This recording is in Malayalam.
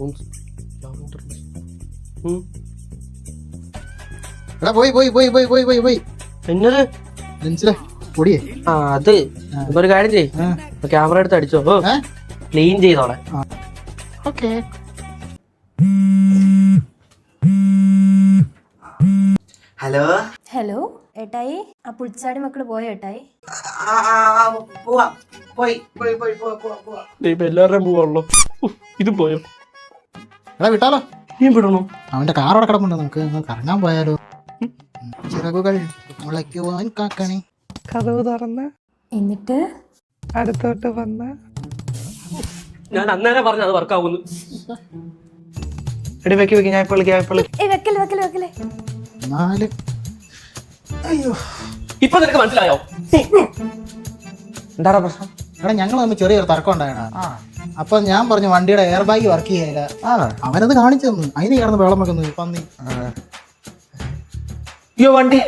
ഉം. എടാ പോയി പോയി പോയി പോയി പോയി പോയി പോയി. എന്നത്? ലെൻസിലെ പൊടിയേ. ആ അത് ഇപ്പൊ ഒരു കാര്യം ചെയ്യ് ആ. ക്യാമറ എടുത്ത് അടിച്ചോ? ക്ലീൻ ചെയ്തോളെ. ഓക്കെ. ഹലോ? ഹലോ ഏട്ടായി? ആ പുളിച്ചാടി മക്കൾ പോയോ ഏട്ടായി? പോവാ. പോയി പോയി പോയി പോവാ പോവാ എല്ലാവരുടെയും പോവാണല്ലോ. ഇത് പോയോ? എടാ വിട്ടാലോ? നീ വിടണോ? അവന്റെ കാർ അവിടെ കിടപ്പുണ്ട്. നമുക്ക് കറങ്ങാൻ പോയാലോ. ചിറകുകൾ മുളയ്ക്കുവാൻ കാക്കണേ. കഥവ് തുറന്ന്. എന്നിട്ട്? അടുത്തോട്ട് വന്ന്. ഞാൻ അന്നേരം പറഞ്ഞു അത് വർക്കാവുന്നു. എടി വെക്കി വെക്കി ഞാൻ ഇപ്പോൾ വിളിക്കാം ഇപ്പോൾ ഏ വെക്കൽ വെക്കൽ വെക്കൽ. നാല്. അയ്യോ. ഇപ്പൊ നിനക്ക് മനസ്സിലായോ? എന്താടാ പ്രശ്നം? എടാ ഞങ്ങൾ തമ്മിൽ ചെറിയൊരു തർക്കം ഉണ്ടായതാണ്. അപ്പൊ ഞാൻ പറഞ്ഞു വണ്ടിയുടെ എയർ ബാഗ് വർക്ക് ചെയ്യില്ല അവനത് കാണിച്ചു തന്നു. അതിന് കിടന്ന് വെള്ളം വെക്കുന്നത് പന്നി. അയ്യോ വണ്ടി.